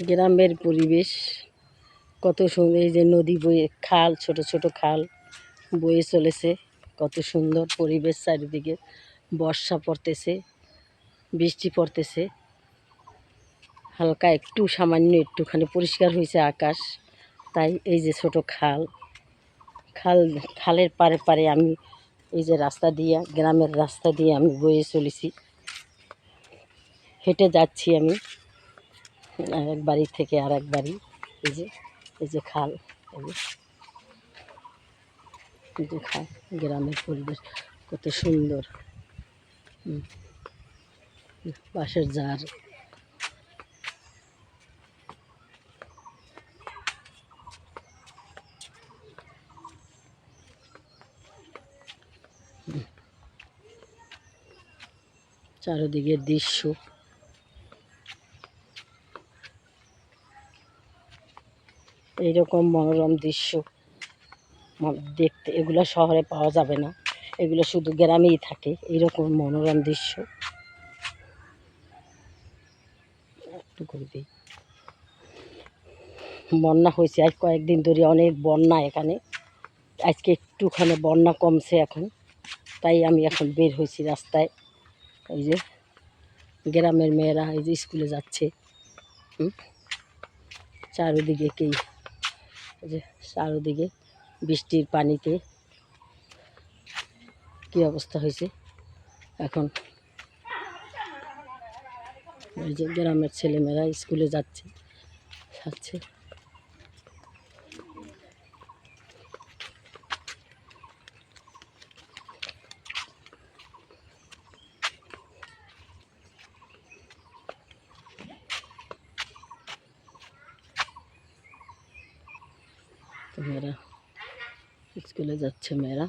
গ্রামের পরিবেশ, কত সুন্দর, এই যে নদী বয়ে খাল, ছোট ছোট খাল বয়ে চলেছে, কত সুন্দর পরিবেশ চারিদিকে, বর্ষা পড়তেছে, বৃষ্টি পড়তেছে, হালকা একটু সামান্য একটুখানি পরিষ্কার হয়েছে আকাশ, তাই এই যে ছোট খাল খাল, খালের পারে পারে আমি এই যে রাস্তা দিয়ে, গ্রামের রাস্তা দিয়ে আমি বয়ে চলেছি, হেঁটে যাচ্ছি আমি। এক বাড়ি থেকে আর এক বাড়ি, এই যে এই যে খাল, এই যে খাল, গ্রামের পরিবেশ কত সুন্দর। বাঁশের জার। চারিদিকের দৃশ্য এইরকম মনোরম দৃশ্য। দেখতে এগুলো শহরে পাওয়া যাবে না। এগুলো শুধু গ্রামেই থাকে। এইরকম মনোরম দৃশ্য। একটু করে দিই। বন্যা হয়েছে। আজ কয়েকদিন ধরে অনেক বন্যা এখানে। আজকে একটুখানি বন্যা কমছে এখন। তাই আমি এখন বের হয়েছি রাস্তায়। এই যে গ্রামের মেয়েরা এই যে স্কুলে যাচ্ছে। চারিদিকে কি যে চারিদিকে বৃষ্টির পানিতে কি অবস্থা হয়েছে? এখন গ্রামের ছেলেমেয়েরা স্কুলে যাচ্ছে যাচ্ছে। তো মেয়েরা স্কুলে যাচ্ছে মেয়েরা।